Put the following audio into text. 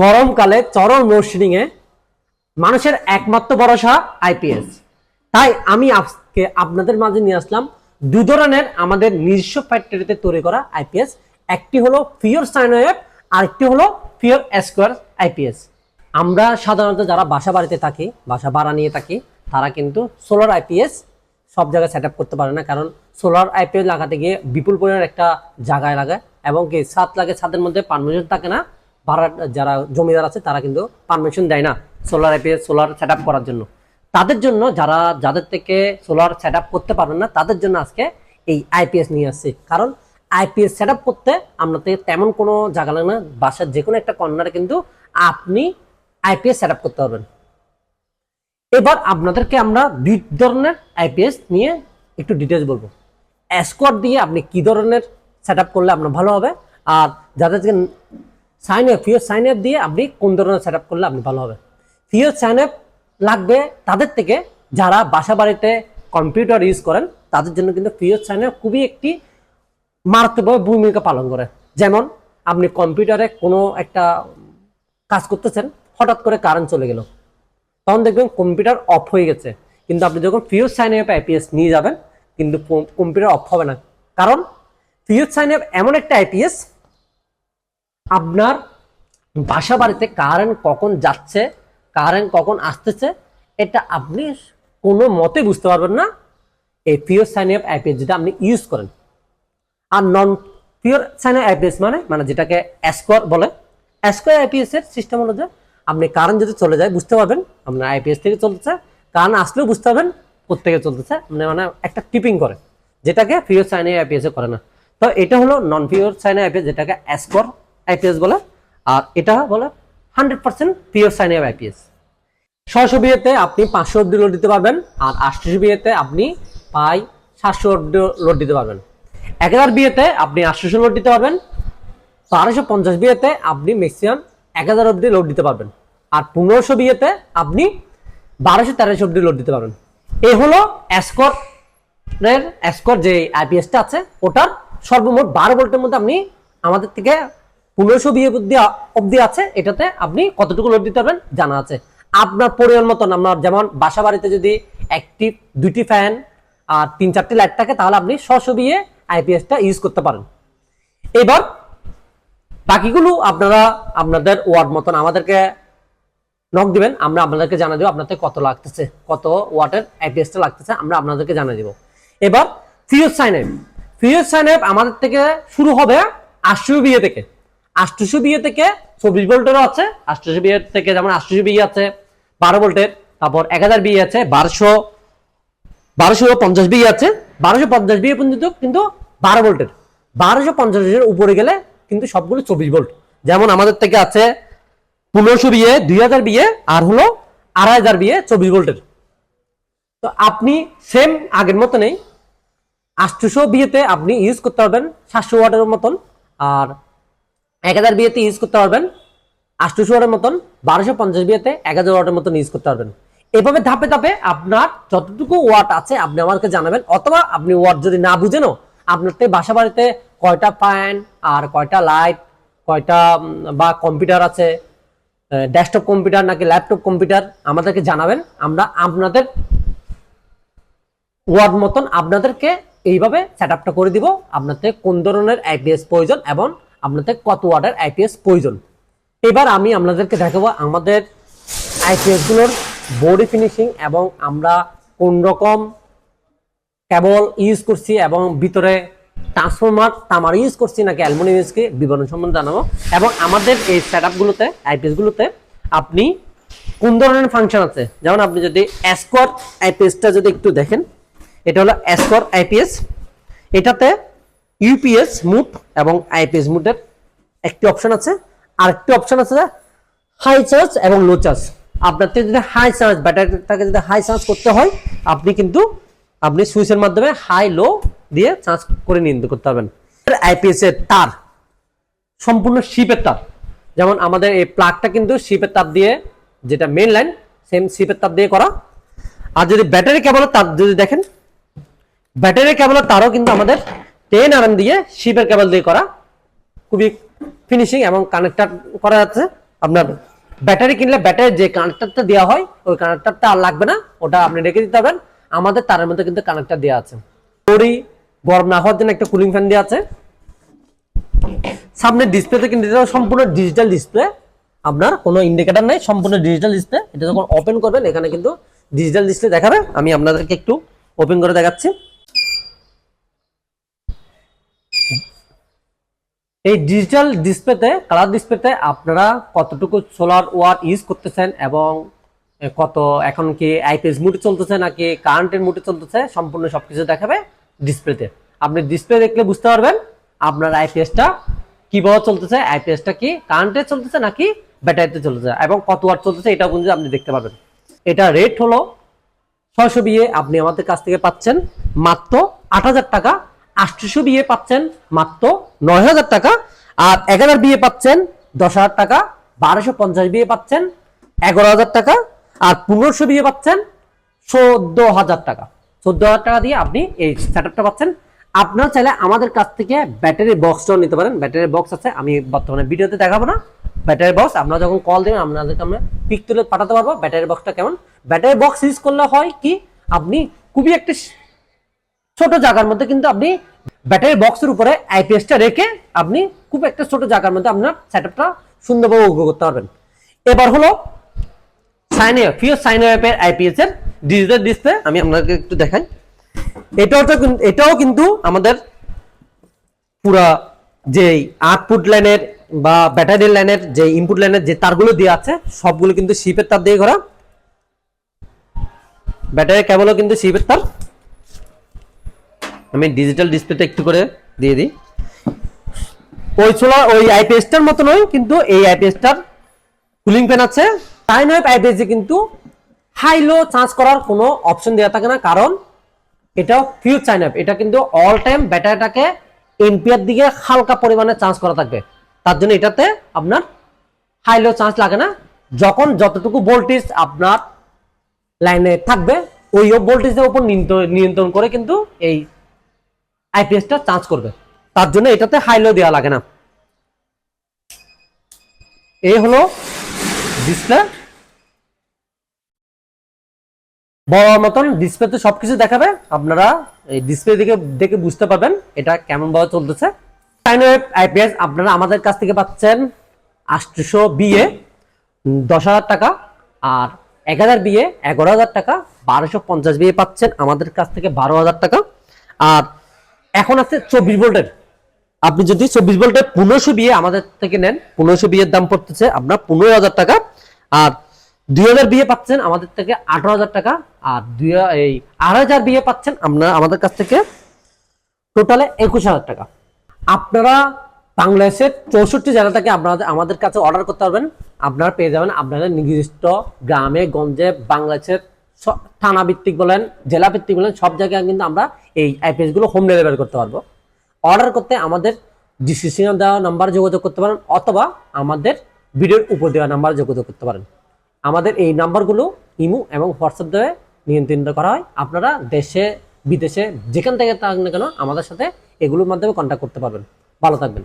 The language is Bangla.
গরমকালে চরম লোডশেডিং এ মানুষের একমাত্র ভরসা আইপিএস তাই আমি আজকে আপনাদের মাঝে নিয়ে আসলাম দু ধরনের আমাদের নিজস্ব ফ্যাক্টরিতে তৈরি করা আইপিএস একটি হলো পিওর সাইনোয়েব আরেকটি হলো পিওর স্কোয়ার আইপিএস আমরা সাধারণত যারা বাসা বাড়িতে থাকি, বাসা ভাড়া নিয়ে থাকি, তারা কিন্তু সোলার আইপিএস সব জায়গায় সেট আপ করতে পারে না, কারণ সোলার আইপিএস লাগাতে গিয়ে বিপুল পরিমাণ একটা জায়গায় লাগে এবং কি ছাদ লাগে, ছাদের মধ্যে পারমিশন থাকে না। ভাড়া, যারা জমিদার আছে, তারা কিন্তু পারমিশন দেয় না সোলার আইপিএস সোলার সেট করার জন্য। তাদের জন্য যারা, যাদের থেকে সোলার সেট করতে পারবেন না, তাদের জন্য আজকে এই আইপিএস নিয়ে আসছে। কারণ আইপিএস সেট করতে আপনার থেকে তেমন কোনো জায়গা লাগে না, বাসার যে কোনো একটা কর্নারে কিন্তু আপনি আইপিএস সেট করতে পারবেন। এবার আপনাদেরকে আমরা দুই ধরনের আইপিএস নিয়ে একটু ডিটেলস বলব। স্কোয়াড দিয়ে আপনি কি ধরনের সেট করলে আপনার ভালো হবে, আর যাদের থেকে sine up pure sine up দিয়ে আপনি কোন ধরনের সেট আপ করলে আপনি ভালো হবে? ফিওর সাইন আপ লাগবে তাদের থেকে যারা বাসা বাড়িতে কম্পিউটার ইউজ করেন, তাদের জন্য কিন্তু ফিওর সাইন আপ খুবই একটি মারাত্মকভাবে ভূমিকা পালন করে। যেমন, আপনি কম্পিউটারে কোনো একটা কাজ করতেছেন, হঠাৎ করে কারেন্ট চলে গেল। তখন দেখবেন কম্পিউটার অফ হয়ে গেছে। কিন্তু আপনি যখন ফিউজ সাইন অ্যাপ আইপিএস নিয়ে যাবেন, কিন্তু কম্পিউটার অফ হবে না। কারণ ফিউজ সাইন অ্যাপ এমন একটা আইপিএস আপনার বাসা বাড়িতে কারেন্ট কখন যাচ্ছে, কারেন্ট কখন আসতেছে, এটা আপনি কোনো মতে বুঝতে পারবেন না। এই ফিউজ সাইন অ্যাপ আইপিএস যেটা আপনি ইউজ করেন। আর নন পিওর সাইন আইপিএস মানে মানে যেটাকে অ্যাসকোয়ার বলে অ্যাসকোয়ার আইপিএস এর সিস্টেম হলো যে, আপনি কারেন্ট যদি চলে যায়, বুঝতে পারবেন, আপনার আইপিএস থেকে চলতেছে কারেন্ট আসলেও বুঝতে পারবেন কোথেকে চলতেছে মানে মানে একটা টিপিং করে, যেটাকে পিওর সাইন আইপিএস এ করে না। তো এটা হলো নন পিওর সাইন আইপিএস যেটাকে অ্যাসকোয়ার আইপিএস বলে, আর এটা বলে hundred percent pure sine IPS ছয়শো বিয়েতে আপনি পাঁচশো অব্দি লোড দিতে পারবেন, আর আটশো বিয়েতে আপনি প্রায় সাতশো অব্দি লোড দিতে পারবেন। এক হাজার বিয়েতে আপনি আটশোশো লোড দিতে পারবেন, বারোশো পঞ্চাশ বিয়েতে আপনি ম্যাক্সিমাম এক হাজার অব্দি লোড দিতে পারবেন, আর পনেরোশো বিয়েতে আপনি বারোশো তেরোশো অব্দি লোড দিতে পারবেন। এই হলো অ্যাসকর এর অ্যাসকর যে আইপিএসটা আছে, ওটার সর্বমোট বারো ভোল্টের মধ্যে আপনি আমাদের থেকে পনেরোশো বিয়ে অব্দি আছে, এটাতে আপনি কতটুকু লোড দিতে পারবেন জানা আছে। আপনার পরিমাণ মতন, আপনার যেমন বাসা বাড়িতে যদি একটি, দুইটি ফ্যান আর তিন চারটি লাইট থাকে, তাহলে আপনি ছশো বিয়ে আইপিএসটা ইউজ করতে পারেন। এবার বাকিগুলো আপনারা আপনাদের ওয়ার্ড মতন আমাদেরকে নক দিবেন, আমরা আপনাদেরকে জানা দেবো আপনাদের কত লাগতেছে, কত ওয়াটের আইপিএসটা লাগতেছে, আমরা আপনাদেরকে জানা দেবো। এবার pure sine up pure sine up আমাদের থেকে শুরু হবে আটশো বিয়ে থেকে। আটশো বিয়ে থেকে চব্বিশ ভোল্টেরও আছে আটশো বিয়ে থেকে যেমন আটশো বিয়ে আছে, বারো ভোল্টের, তারপর এক হাজার বিয়ে আছে, বারোশো বারোশো পঞ্চাশ বিয়ে আছে, বারোশো পঞ্চাশ বিয়ে পর্যন্ত কিন্তু বারো ভোল্টের, বারোশো পঞ্চাশের উপরে গেলে কিন্তু সবগুলো চব্বিশ ভোল্ট। যেমন আমাদের থেকে আছে পনেরোশো বিয়ে, দুই হাজার বিয়ে, আর হলো আড়াই হাজার বিয়ে চব্বিশ ভোল্টের। তো আপনি সেম আগের মতো নেই আটশোশো বিয়েতে আপনি ইউজ করতে পারবেন সাতশো ওয়াটের মতন, আর এক হাজার বিয়েতে ইউজ করতে পারবেন। আটশোশো ওয়াটের মতন, বারোশো পঞ্চাশ বিয়েতে এক হাজার ওয়াটের মতন ইউজ করতে পারবেন। এভাবে ধাপে ধাপে আপনার যতটুকু ওয়াট আছে, আপনি আমাকে জানাবেন। অথবা আপনি ওয়াট যদি না বুঝেনও আপনার থেকে বাসা বাড়িতে কয়টা ফ্যান আর কয়টা লাইট কয়টা বা কম্পিউটার আছে ডেস্কটপ কম্পিউটার নাকি ল্যাপটপ কম্পিউটার আমাদেরকে জানাবেন। আমরা আপনাদের ওয়ার্ড মতন আপনাদেরকে এইভাবে সেট আপটা করে দিব। আপনাদের কোন ধরনের আইপিএস প্রয়োজন এবং আপনাদের কত ওয়ার্ডের আইপিএস প্রয়োজন। এবার আমি আপনাদেরকে দেখাবো আমাদের আইপিএসগুলোর বডি ফিনিশিং এবং আমরা কোন রকম কেবল ইউজ করছি এবং ভিতরে ট্রান্সফরমার তামার ইউজ করছি নাকি অ্যালুমিনিয়াম ইউজকে বিবরণ সম্বন্ধে জানাব। এবং আমাদের এই সেট আপগুলোতে আইপিএস গুলোতে আপনি কোন ধরনের ফাংশন আছে? যেমন আপনি যদি স্কোয়ার আইপিএসটা যদি একটু দেখেন, এটা হলো স্কোয়ার আইপিএস এটাতে ইউপিএস মুড এবং আইপিএস মুডের একটি অপশন আছে। আর একটি অপশন আছে হাই চার্জ এবং লো চার্জ আপনার যদি হাই চার্জ ব্যাটারিটাকে যদি হাই চার্জ করতে হয়, আপনি কিন্তু আপনি সুইচের মাধ্যমে হাই লো দিয়ে চার্জ করে নিয়ন্ত্রণ করতে পারবেন। আইপিএস এর তার, সম্পূর্ণ শিপের তার। যেমন আমাদের এই প্লাগটা কিন্তু শিপের তার দিয়ে, যেটা মেইন লাইন সেম শিপের তার দিয়ে করা। আর যদি ব্যাটারি কেবলের তার যদি দেখেন ব্যাটারি কেবলের তারও কিন্তু আমাদের টেন আরএম দিয়ে শিপের কেবল দিয়ে করা খুবই ফিনিশিং এবং কানেক্টার করা যাচ্ছে আপনার। ব্যাটারি কিনলে ব্যাটারির যে কানেক্টারটা দেওয়া হয়, ওই কানেক্টারটা আর লাগবে না, ওটা আপনি রেখে দিতে পারবেন। আমাদের তারের মধ্যে কিন্তু কানেক্টর দেওয়া আছে। তরি, গরম না হওয়ার জন্য একটা কুলিং ফ্যান দেওয়া আছে। সামনের ডিসপ্লেতে কিন্তু সম্পূর্ণ ডিজিটাল ডিসপ্লে আপনার কোনো ইন্ডিকেটার নেই, সম্পূর্ণ ডিজিটাল ডিসপ্লে এটা যখন ওপেন করবেন, এখানে কিন্তু ডিজিটাল ডিসপ্লে দেখাবে। আমি আপনাদেরকে একটু ওপেন করে দেখাচ্ছি। এই ডিজিটাল ডিসপ্লেতে কালার ডিসপ্লেতে আপনারা কতটুকু সোলার ওয়ার ইউজ করতেছেন এবং কত এখন কি আইপিএস মুডে চলতেছে নাকি কারেন্টের মুডে চলতেছে, সম্পূর্ণ সবকিছু দেখাবে ডিসপ্লেতে আপনি ডিসপ্লে দেখলে বুঝতে পারবেন আপনার আইপিএসটা কীভাবে চলতেছে আইপিএসটা কি কারেন্টে চলতেছে নাকি ব্যাটারিতে চলতেছে এবং কত ওয়াট চলতেছে এটাও কিন্তু আপনি দেখতে পাবেন এটা রেট হলো ছয়শো বিয়ে আপনি আমাদের কাছ থেকে পাচ্ছেন মাত্র আট হাজার টাকা আটশোশো বিয়ে পাচ্ছেন মাত্র নয় হাজার টাকা আর এগারো বিয়ে পাচ্ছেন দশ হাজার টাকা, বারোশো পঞ্চাশ বিয়ে পাচ্ছেন এগারো হাজার টাকা আর পনেরোশো বিয়ে পাচ্ছেন চোদ্দ হাজার টাকা। চোদ্দ হাজার টাকা দিয়ে আপনি এই সেটআপটা পাচ্ছেন। আপনারা চাইলে আমাদের কাছ থেকে ব্যাটারি বক্সটাও নিতে পারেন। ব্যাটারি বক্স আছে, আমি বর্তমানে ভিডিওতে দেখাবো না। ব্যাটারি বক্স আপনারা যখন কল দেবেন, আপনাদেরকে আমরা পিক তুলে পাঠাতে পারব। ব্যাটারি বক্সটা কেমন? ব্যাটারি বক্স ইউজ করলে হয় কি, আপনি খুবই একটা ছোট জায়গার মধ্যে কিন্তু আপনি ব্যাটারি বক্সের উপরে আইপিএসটা রেখে আপনি খুব একটা ছোট জায়গার মধ্যে আপনার সেট আপটা সুন্দরভাবে উপভোগ করতে পারবেন। এবার হলো সাইন ফিও সাইন অ্যাপের আইপিএস এর ডিজিটাল ডিসপ্লে আমি আপনাকে একটু দেখাই। এটাও এটাও কিন্তু আমাদের পুরা যে আউটপুট লাইনের বা ব্যাটারি লাইনের যে ইনপুট লাইনের যে তারগুলো দেওয়া আছে, সবগুলো কিন্তু শিপের তার দিয়ে করা ব্যাটারি কেবলও কিন্তু শিপের তার। আমি ডিজিটাল ডিসপ্লেটা একটু করে দিয়ে দিই। ওই ছোলা, ওই আইপিএসটার মতো নয় কিন্তু এই আইপিএসটার কুলিং ফ্যান আছে। সাইন ওয়েব আইপিএসে কিন্তু হাই লো চার্জ করার কোনো অপশন দেওয়া থাকে না, কারণ এটা ফিউজ সাইন আপ এটা কিন্তু অল টাইম ব্যাটারিটাকে এনপিআর দিকে হালকা পরিমাণে চার্জ করা থাকবে। তার জন্য এটাতে আপনার হাই লো চার্জ লাগে না। যখন যতটুকু ভোল্টেজ আপনার লাইনে থাকবে ওই ভোল্টেজের উপর নিয়ন্ত্রণ করে কিন্তু এই আইপিএসটা চার্জ করবে। তার জন্য এটাতে হাই লো দেওয়া লাগে না। এই হলো ডিসপ্লে বড় মতন ডিসপ্লেতে সবকিছু দেখাবে। আপনারা এই ডিসপ্লে দেখে দেখে বুঝতে পারবেন এটা কেমন ভাবে চলতেছে। আইপিএস আপনারা আমাদের কাছ থেকে পাচ্ছেন আটশোশো বিয়ে দশ হাজার টাকা আর এক হাজার বিয়ে এগারো হাজার টাকা, বারোশো পঞ্চাশ বিয়ে পাচ্ছেন আমাদের কাছ থেকে বারো হাজার টাকা। আর এখন আছে চব্বিশ ভোল্টের। আপনি যদি চব্বিশ ভোল্টের পনেরোশো বিয়ে আমাদের থেকে নেন, পনেরোশো বিয়ের দাম পড়তেছে আপনার পনেরো হাজার টাকা। আর দুই হাজার বিয়ে পাচ্ছেন আমাদের থেকে আঠারো হাজার টাকা। আর দুই এই আড়াই হাজার বিয়ে পাচ্ছেন আপনার আমাদের কাছ থেকে টোটালে একুশ হাজার টাকা। আপনারা বাংলাদেশের চৌষট্টি জেলা থেকে আপনারা আমাদের কাছে অর্ডার করতে পারবেন। আপনারা পেয়ে যাবেন আপনাদের নির্দিষ্ট গ্রামে, গঞ্জে, বাংলাদেশের থানা ভিত্তিক বলেন জেলা ভিত্তিক বলেন, সব জায়গায় কিন্তু আমরা এই গুলো হোম ডেলিভারি করতে পারব। অর্ডার করতে আমাদের ডিসক্রিপশনে দেওয়া নাম্বার যোগাযোগ করতে পারেন, অথবা আমাদের ভিডিওর উপর দেওয়া নাম্বার যোগাযোগ করতে পারেন। আমাদের এই নাম্বারগুলো ইমো এবং হোয়াটসঅ্যাপ দ্বারা নিয়ন্ত্রিত করা হয়। আপনারা দেশে, বিদেশে যেখান থেকে থাকুন না কেন, আমাদের সাথে এগুলোর মাধ্যমে কন্ট্যাক্ট করতে পারবেন। ভালো থাকবেন।